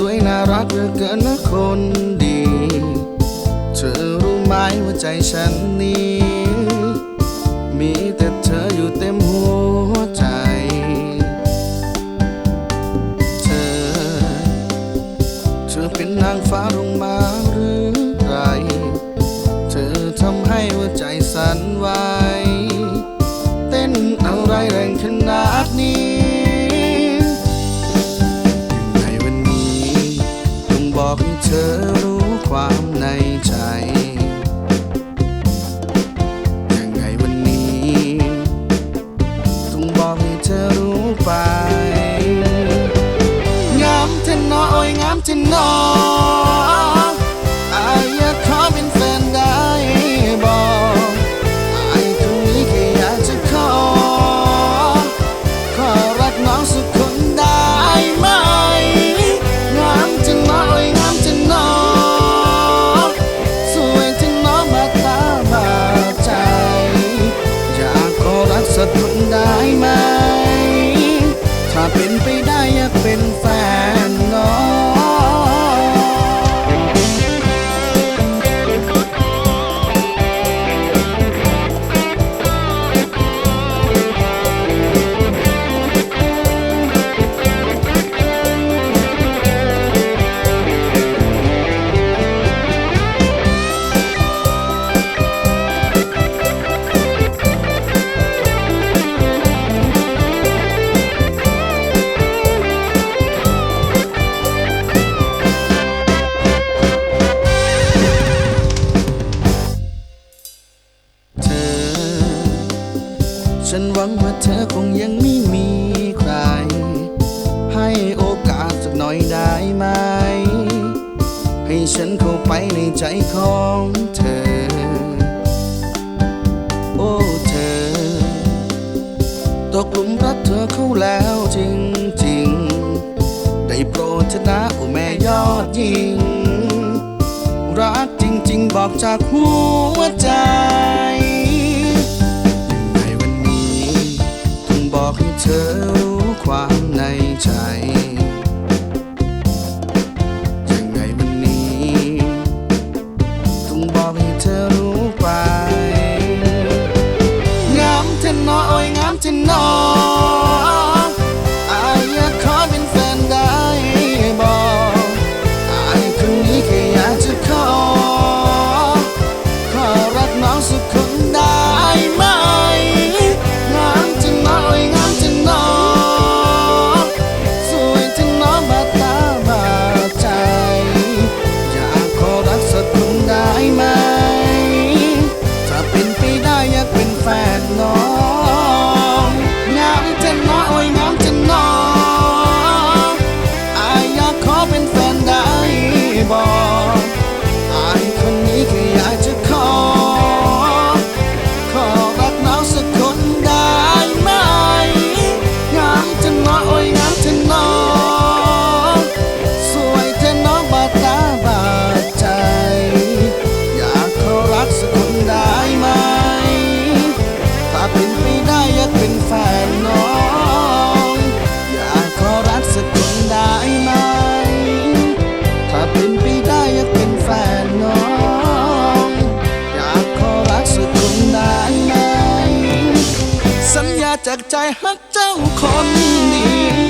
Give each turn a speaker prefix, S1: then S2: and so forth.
S1: สวยน่ารักเกินนะคนดี เธอรู้ไหมว่าใจฉันนี้ มีแต่เธออยู่เต็มหัวใจ เธอ เธอเป็นนางฟ้าลงมาหรือไร เธอทำให้หัวใจสั่นไหว บอกให้เธอรู้ความในใจ ยังไงวันนี้ ต้องบอกให้เธอรู้ไป งามเทนอโอ้ยงามเทนออ ฉันหวังว่าเธอคงยังไม่มีใคร ให้โอกาสสักหน่อยได้ไหม ให้ฉันเข้าไปในใจของเธอ โอ้เธอ ตกหลุมรักเธอเข้าแล้วจริงๆได้โปรดเถอะนะโอ้แม่ยอดยิง รักจริง ๆ บอกจากหัวใจ บ จากใจฮักเจ้าคนนี้